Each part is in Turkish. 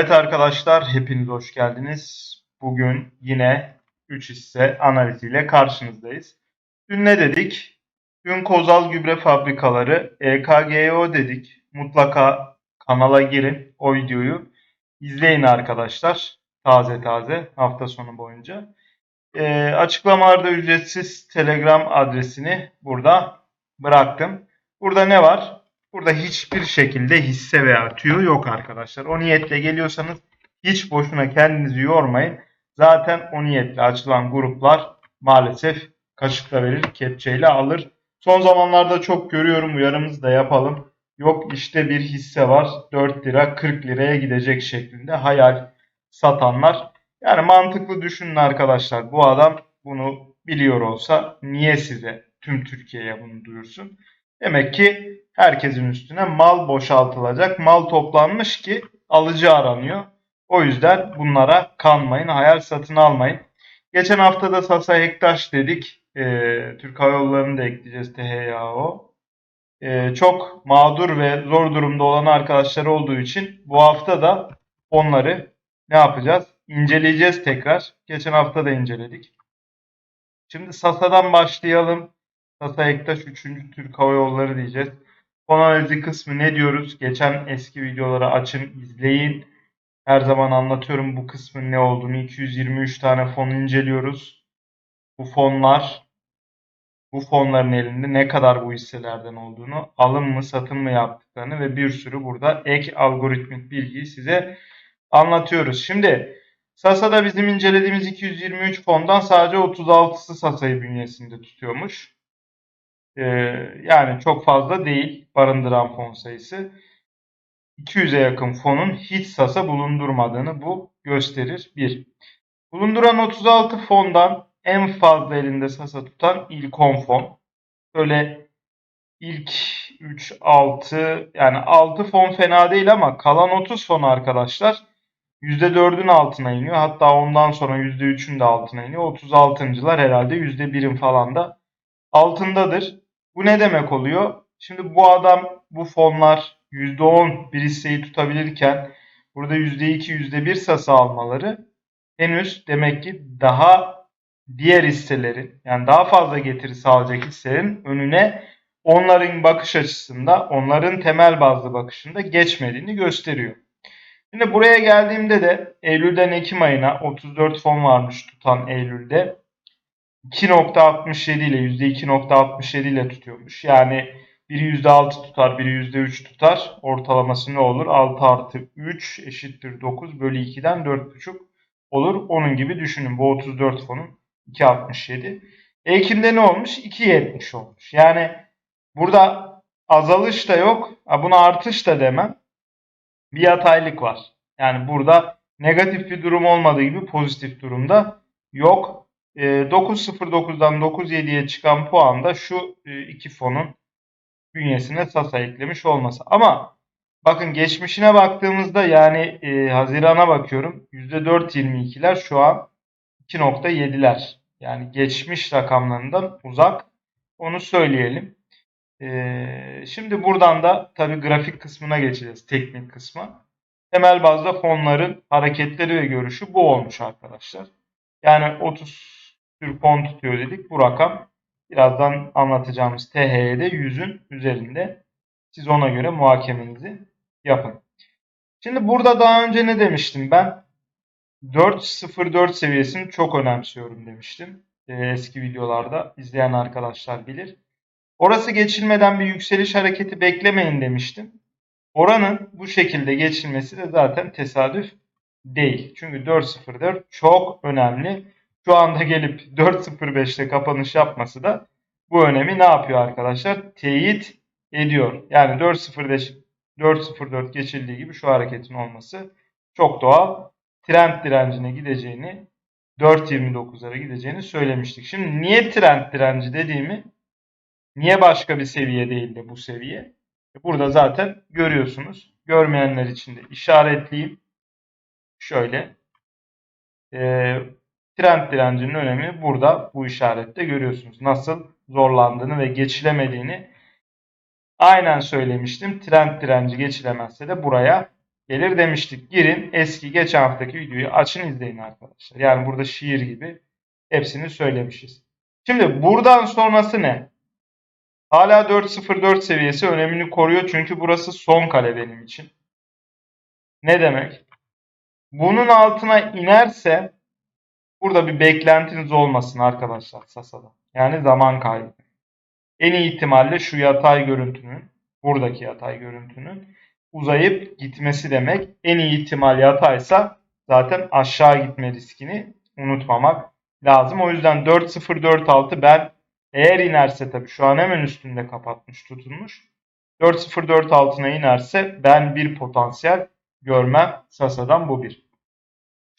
Evet arkadaşlar, hepiniz hoş geldiniz. Bugün yine 3 hisse analiziyle karşınızdayız. Dün ne dedik? Dün Kozal Gübre Fabrikaları, EKGO dedik. Mutlaka kanala girin, o videoyu izleyin arkadaşlar. Taze taze hafta sonu boyunca. Ee, açıklamalarda ücretsiz Telegram adresini burada bıraktım. Burada ne var? Burada hiçbir şekilde hisse veya tüyo yok arkadaşlar. O niyetle geliyorsanız hiç boşuna kendinizi yormayın. Zaten o niyetle açılan gruplar maalesef kaşıkla verir, kepçeyle alır. Son zamanlarda çok görüyorum uyarımızı da yapalım. Yok işte bir hisse var 4 lira 40 liraya gidecek şeklinde hayal satanlar. Yani mantıklı düşünün arkadaşlar. Bu adam bunu biliyor olsa niye size tüm Türkiye'ye bunu duyursun? Demek ki herkesin üstüne mal boşaltılacak. Mal toplanmış ki alıcı aranıyor. O yüzden bunlara kanmayın, hayal satın almayın. Geçen hafta da Sasa Hektaş dedik. Ee, Türk Hava Yolları'nı da ekleyeceğiz THYAO. Ee, çok mağdur ve zor durumda olan arkadaşlar olduğu için bu hafta da onları ne yapacağız? İnceleyeceğiz tekrar. Geçen hafta da inceledik. Şimdi Sasa'dan başlayalım. Sasa Ektaş 3. Türk Hava Yolları diyeceğiz. Fon analizi kısmı ne diyoruz? Geçen eski videoları açın, izleyin. Her zaman anlatıyorum bu kısmın ne olduğunu. 223 tane fon inceliyoruz. Bu fonlar, bu fonların elinde ne kadar bu hisselerden olduğunu, alım mı satım mı yaptıklarını ve bir sürü burada ek algoritmik bilgiyi size anlatıyoruz. Şimdi Sasa'da bizim incelediğimiz 223 fondan sadece 36'sı Sasa'yı bünyesinde tutuyormuş. Ee, yani çok fazla değil barındıran fon sayısı. 200'e yakın fonun hiç Sasa bulundurmadığını bu gösterir. 1. Bulunduran 36 fondan en fazla elinde Sasa tutan ilk 10 fon. Böyle ilk 3, 6 yani 6 fon fena değil ama kalan 30 fon arkadaşlar %4'ün altına iniyor. Hatta ondan sonra %3'ün de altına iniyor. 36.lar herhalde %1'in falan da altındadır. Bu ne demek oluyor? Şimdi bu adam bu fonlar %10 bir hisseyi tutabilirken burada %2 %1 sası almaları henüz demek ki daha diğer hisselerin yani daha fazla getiri sağlayacak hisselerin önüne onların bakış açısında onların temel bazlı bakışında geçmediğini gösteriyor. Şimdi buraya geldiğimde de Eylül'den Ekim ayına 34 fon varmış tutan Eylül'de. 2.67 ile %2.67 ile tutuyormuş. Yani biri %6 tutar, biri %3 tutar. Ortalaması ne olur? 6 artı 3 eşittir 9 bölü 2'den 4.5 olur. Onun gibi düşünün. Bu 34 fonun 2.67. Ekim'de ne olmuş? 2.70 olmuş. Yani burada azalış da yok. Buna artış da demem. Bir yataylık var. Yani burada negatif bir durum olmadığı gibi pozitif durumda yok. 9.09'dan 9.7'ye çıkan puan da şu iki fonun bünyesine Sasa eklemiş olması. Ama bakın geçmişine baktığımızda yani e, Haziran'a bakıyorum. %4.22'ler şu an 2.7'ler. Yani geçmiş rakamlarından uzak. Onu söyleyelim. E, şimdi buradan da tabi grafik kısmına geçeceğiz. Teknik kısma. Temel bazda fonların hareketleri ve görüşü bu olmuş arkadaşlar. Yani 30 tür fon tutuyor dedik. Bu rakam birazdan anlatacağımız TH'de 100'ün üzerinde. Siz ona göre muhakemenizi yapın. Şimdi burada daha önce ne demiştim ben? 4.04 seviyesini çok önemsiyorum demiştim. Eski videolarda izleyen arkadaşlar bilir. Orası geçilmeden bir yükseliş hareketi beklemeyin demiştim. Oranın bu şekilde geçilmesi de zaten tesadüf değil. Çünkü 4.04 çok önemli. Şu anda gelip 4.05'te kapanış yapması da bu önemi ne yapıyor arkadaşlar? Teyit ediyor. Yani 4.05 4.04 geçildiği gibi şu hareketin olması çok doğal. Trend direncine gideceğini 4.29'lara gideceğini söylemiştik. Şimdi niye trend direnci dediğimi niye başka bir seviye değil de bu seviye? Burada zaten görüyorsunuz. Görmeyenler için de işaretleyeyim. Şöyle. Ee, trend direncinin önemi burada bu işarette görüyorsunuz. Nasıl zorlandığını ve geçilemediğini aynen söylemiştim. Trend direnci geçilemezse de buraya gelir demiştik. Girin eski geçen haftaki videoyu açın izleyin arkadaşlar. Yani burada şiir gibi hepsini söylemişiz. Şimdi buradan sonrası ne? Hala 4.04 seviyesi önemini koruyor çünkü burası son kale benim için. Ne demek? Bunun altına inerse burada bir beklentiniz olmasın arkadaşlar Sasa'da. Yani zaman kaybı. En iyi ihtimalle şu yatay görüntünün, buradaki yatay görüntünün uzayıp gitmesi demek. En iyi ihtimal yataysa zaten aşağı gitme riskini unutmamak lazım. O yüzden 4.046 ben eğer inerse tabii şu an hemen üstünde kapatmış tutulmuş. 4.04 altına inerse ben bir potansiyel görmem Sasa'dan bu bir.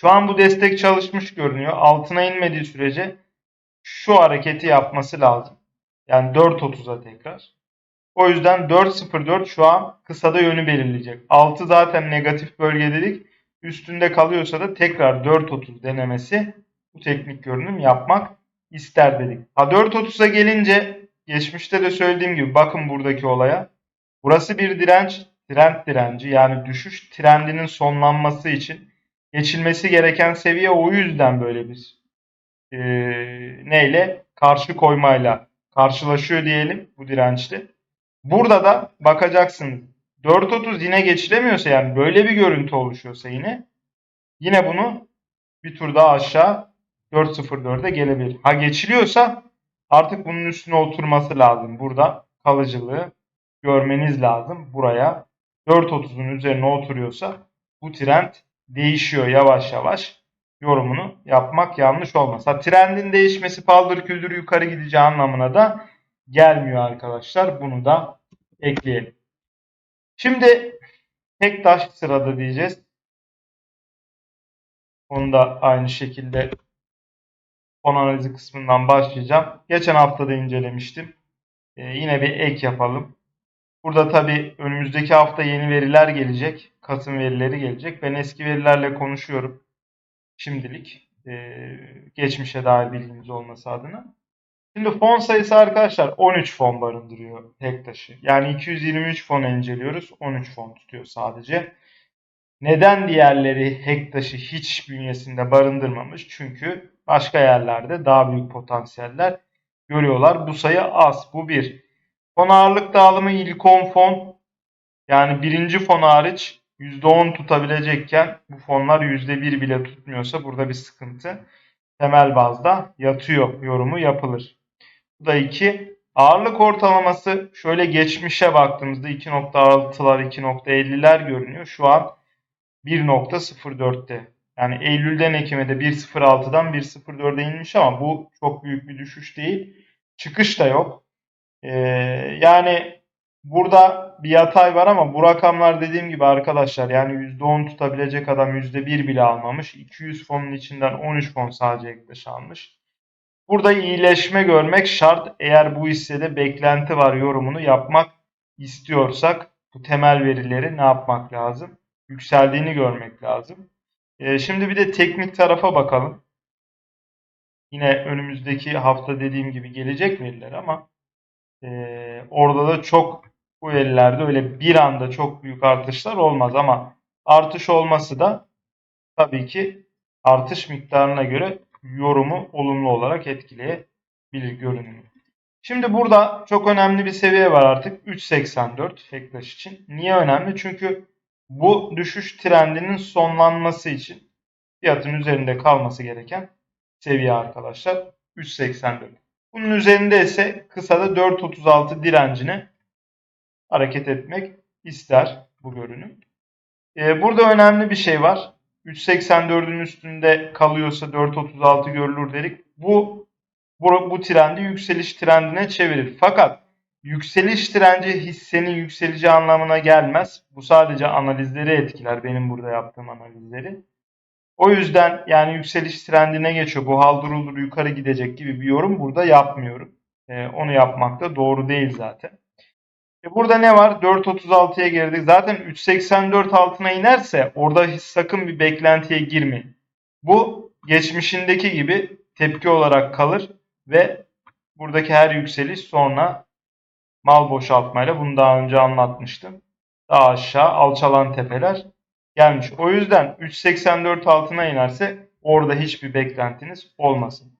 Şu an bu destek çalışmış görünüyor. Altına inmediği sürece şu hareketi yapması lazım. Yani 4.30'a tekrar. O yüzden 4.04 şu an kısada yönü belirleyecek. 6 zaten negatif bölge dedik. Üstünde kalıyorsa da tekrar 4.30 denemesi bu teknik görünüm yapmak ister dedik. Ha 4.30'a gelince geçmişte de söylediğim gibi bakın buradaki olaya. Burası bir direnç, trend direnci yani düşüş trendinin sonlanması için geçilmesi gereken seviye o yüzden böyle bir e, neyle karşı koymayla karşılaşıyor diyelim bu dirençli. Burada da bakacaksınız 4.30 yine geçilemiyorsa yani böyle bir görüntü oluşuyorsa yine yine bunu bir tur daha aşağı 4.04'e gelebilir. Ha geçiliyorsa artık bunun üstüne oturması lazım. Burada kalıcılığı görmeniz lazım. Buraya 4.30'un üzerine oturuyorsa bu trend değişiyor yavaş yavaş. Yorumunu yapmak yanlış olmaz. Ha, trendin değişmesi paldır küldür yukarı gideceği anlamına da gelmiyor arkadaşlar. Bunu da ekleyelim. Şimdi tek taş sırada diyeceğiz. Onu da aynı şekilde fon analizi kısmından başlayacağım. Geçen hafta da incelemiştim. Ee, yine bir ek yapalım. Burada tabi önümüzdeki hafta yeni veriler gelecek. Kasım verileri gelecek. Ben eski verilerle konuşuyorum. Şimdilik. Ee, geçmişe dair bilginiz olması adına. Şimdi fon sayısı arkadaşlar 13 fon barındırıyor tek taşı. Yani 223 fon inceliyoruz. 13 fon tutuyor sadece. Neden diğerleri Hektaş'ı hiç bünyesinde barındırmamış? Çünkü başka yerlerde daha büyük potansiyeller görüyorlar. Bu sayı az. Bu bir. Fon ağırlık dağılımı ilk 10 fon yani birinci fon hariç %10 tutabilecekken bu fonlar %1 bile tutmuyorsa burada bir sıkıntı temel bazda yatıyor yorumu yapılır. Bu da 2. Ağırlık ortalaması şöyle geçmişe baktığımızda 2.6'lar 2.50'ler görünüyor. Şu an 1.04'te. Yani Eylül'den Ekim'e de 1.06'dan 1.04'e inmiş ama bu çok büyük bir düşüş değil. Çıkış da yok. Ee, yani burada bir yatay var ama bu rakamlar dediğim gibi arkadaşlar yani %10 tutabilecek adam %1 bile almamış. 200 fonun içinden 13 fon sadece ekleş almış. Burada iyileşme görmek şart. Eğer bu hissede beklenti var yorumunu yapmak istiyorsak bu temel verileri ne yapmak lazım? Yükseldiğini görmek lazım. Ee, şimdi bir de teknik tarafa bakalım. Yine önümüzdeki hafta dediğim gibi gelecek veriler ama e, orada da çok bu verilerde öyle bir anda çok büyük artışlar olmaz ama artış olması da tabii ki artış miktarına göre yorumu olumlu olarak etkileyebilir görünümü. Şimdi burada çok önemli bir seviye var artık 3.84 Hektaş için. Niye önemli? Çünkü bu düşüş trendinin sonlanması için fiyatın üzerinde kalması gereken seviye arkadaşlar 3.84. Bunun üzerinde ise kısada 4.36 direncine hareket etmek ister bu görünüm. Ee, burada önemli bir şey var. 3.84'ün üstünde kalıyorsa 4.36 görülür dedik. Bu, bu bu trendi yükseliş trendine çevirir. Fakat yükseliş trendi hissenin yükseleceği anlamına gelmez. Bu sadece analizleri etkiler. Benim burada yaptığım analizleri. O yüzden yani yükseliş trendine geçiyor. Bu hal duruldur yukarı gidecek gibi bir yorum burada yapmıyorum. Ee, onu yapmak da doğru değil zaten. E burada ne var? 4.36'ya girdik. Zaten 3.84 altına inerse orada sakın bir beklentiye girmeyin. Bu geçmişindeki gibi tepki olarak kalır ve buradaki her yükseliş sonra mal boşaltmayla bunu daha önce anlatmıştım. Daha aşağı alçalan tepeler gelmiş. O yüzden 3.84 altına inerse orada hiçbir beklentiniz olmasın.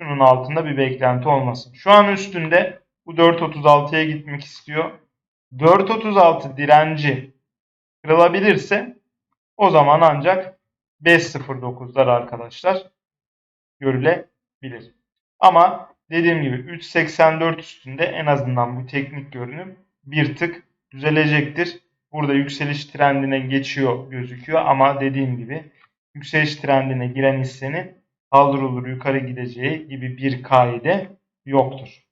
Şunun altında bir beklenti olmasın. Şu an üstünde bu 4.36'ya gitmek istiyor. 4.36 direnci kırılabilirse o zaman ancak 5.09'lar arkadaşlar görülebilir. Ama dediğim gibi 3.84 üstünde en azından bu teknik görünüm bir tık düzelecektir. Burada yükseliş trendine geçiyor gözüküyor ama dediğim gibi yükseliş trendine giren hissenin kaldırılır yukarı gideceği gibi bir kaide yoktur.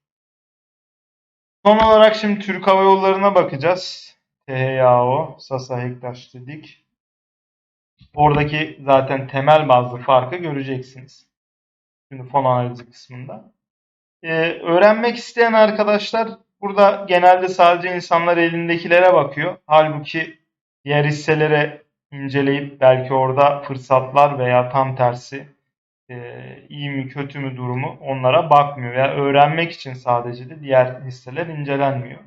Son olarak şimdi Türk Hava Yolları'na bakacağız. THYAO, Sasa Hektaş dedik. Oradaki zaten temel bazlı farkı göreceksiniz. Şimdi fon analizi kısmında. Ee, öğrenmek isteyen arkadaşlar burada genelde sadece insanlar elindekilere bakıyor. Halbuki diğer hisselere inceleyip belki orada fırsatlar veya tam tersi e, iyi mi kötü mü durumu onlara bakmıyor. Veya öğrenmek için sadece de diğer hisseler incelenmiyor.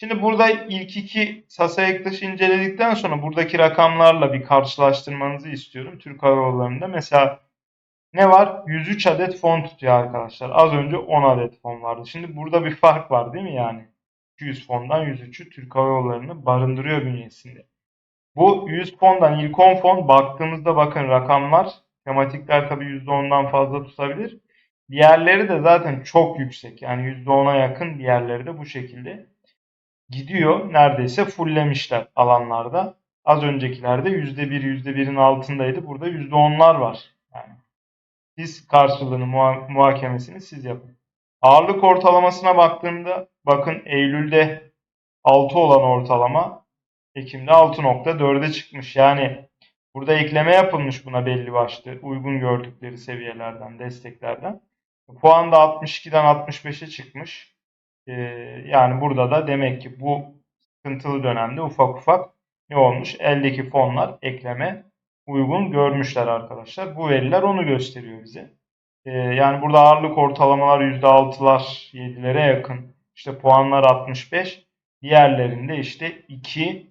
Şimdi burada ilk iki Sasa Ektaş'ı inceledikten sonra buradaki rakamlarla bir karşılaştırmanızı istiyorum. Türk Hava Yolları'nda mesela ne var? 103 adet fon tutuyor arkadaşlar. Az önce 10 adet fon vardı. Şimdi burada bir fark var değil mi yani? 200 fondan 103'ü Türk Hava Yolları'nı barındırıyor bünyesinde. Bu 100 fondan ilk 10 fon baktığımızda bakın rakamlar tematikler tabii %10'dan fazla tutabilir. Diğerleri de zaten çok yüksek. Yani %10'a yakın diğerleri de bu şekilde gidiyor. Neredeyse fulllemişler alanlarda. Az öncekilerde %1, %1'in altındaydı. Burada %10'lar var. Yani siz karşılığını muha- muhakemesini siz yapın. Ağırlık ortalamasına baktığımda bakın Eylül'de 6 olan ortalama Ekim'de 6.4'e çıkmış. Yani burada ekleme yapılmış buna belli başlı uygun gördükleri seviyelerden, desteklerden. Puan da 62'den 65'e çıkmış. Ee, yani burada da demek ki bu sıkıntılı dönemde ufak ufak ne olmuş? Eldeki fonlar ekleme uygun görmüşler arkadaşlar. Bu veriler onu gösteriyor bize. Ee, yani burada ağırlık ortalamalar %6'lar 7'lere yakın. İşte puanlar 65. Diğerlerinde işte 2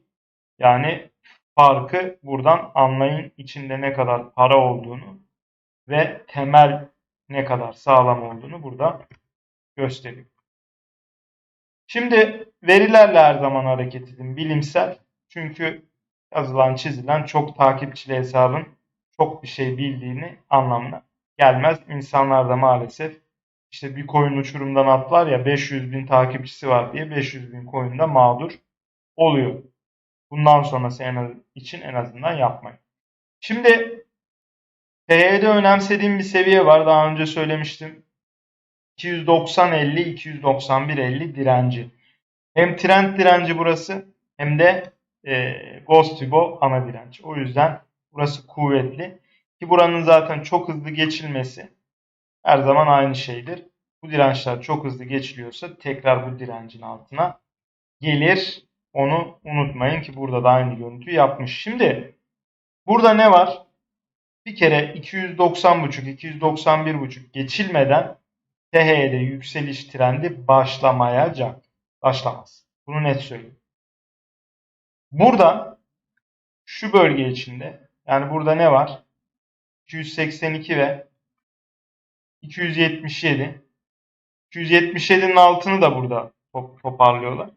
yani farkı buradan anlayın içinde ne kadar para olduğunu ve temel ne kadar sağlam olduğunu burada gösteriyor. Şimdi verilerle her zaman hareket edin. Bilimsel. Çünkü yazılan çizilen çok takipçili hesabın çok bir şey bildiğini anlamına gelmez. İnsanlar da maalesef işte bir coin uçurumdan atlar ya 500 bin takipçisi var diye 500 bin coin'de mağdur oluyor. Bundan sonrası en az, için en azından yapmayın. Şimdi TY'de önemsediğim bir seviye var. Daha önce söylemiştim. 290-50, 291-50 direnci. Hem trend direnci burası hem de e, Ghost Tubo ana direnç. O yüzden burası kuvvetli. Ki buranın zaten çok hızlı geçilmesi her zaman aynı şeydir. Bu dirençler çok hızlı geçiliyorsa tekrar bu direncin altına gelir. Onu unutmayın ki burada da aynı görüntüyü yapmış. Şimdi burada ne var? Bir kere 290.5, 291.5 geçilmeden TH'de yükseliş trendi başlamayacak. Başlamaz. Bunu net söyleyeyim. Burada şu bölge içinde yani burada ne var? 282 ve 277 277'nin altını da burada top, toparlıyorlar.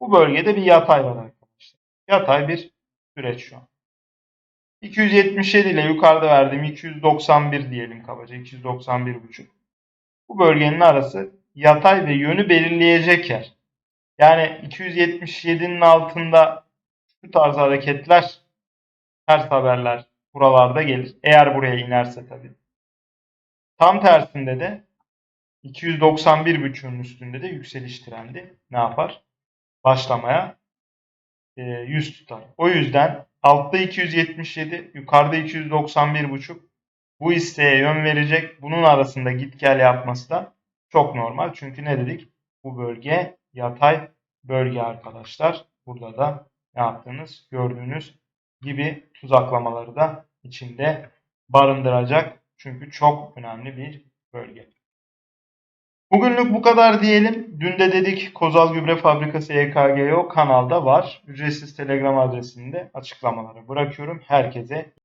Bu bölgede bir yatay var arkadaşlar. Yatay bir süreç şu an. 277 ile yukarıda verdiğim 291 diyelim kabaca. 291,5. Bu bölgenin arası yatay ve yönü belirleyecek yer. Yani 277'nin altında şu tarz hareketler ters haberler buralarda gelir. Eğer buraya inerse tabii. Tam tersinde de 291.5'ün üstünde de yükseliş trendi ne yapar? Başlamaya e, yüz tutar. O yüzden altta 277, yukarıda 291.5 bu isteğe yön verecek. Bunun arasında git gel yapması da çok normal. Çünkü ne dedik? Bu bölge yatay bölge arkadaşlar. Burada da ne yaptığınız gördüğünüz gibi tuzaklamaları da içinde barındıracak. Çünkü çok önemli bir bölge. Bugünlük bu kadar diyelim. Dün de dedik Kozal Gübre Fabrikası E EKGO kanalda var. Ücretsiz Telegram adresinde açıklamaları bırakıyorum. Herkese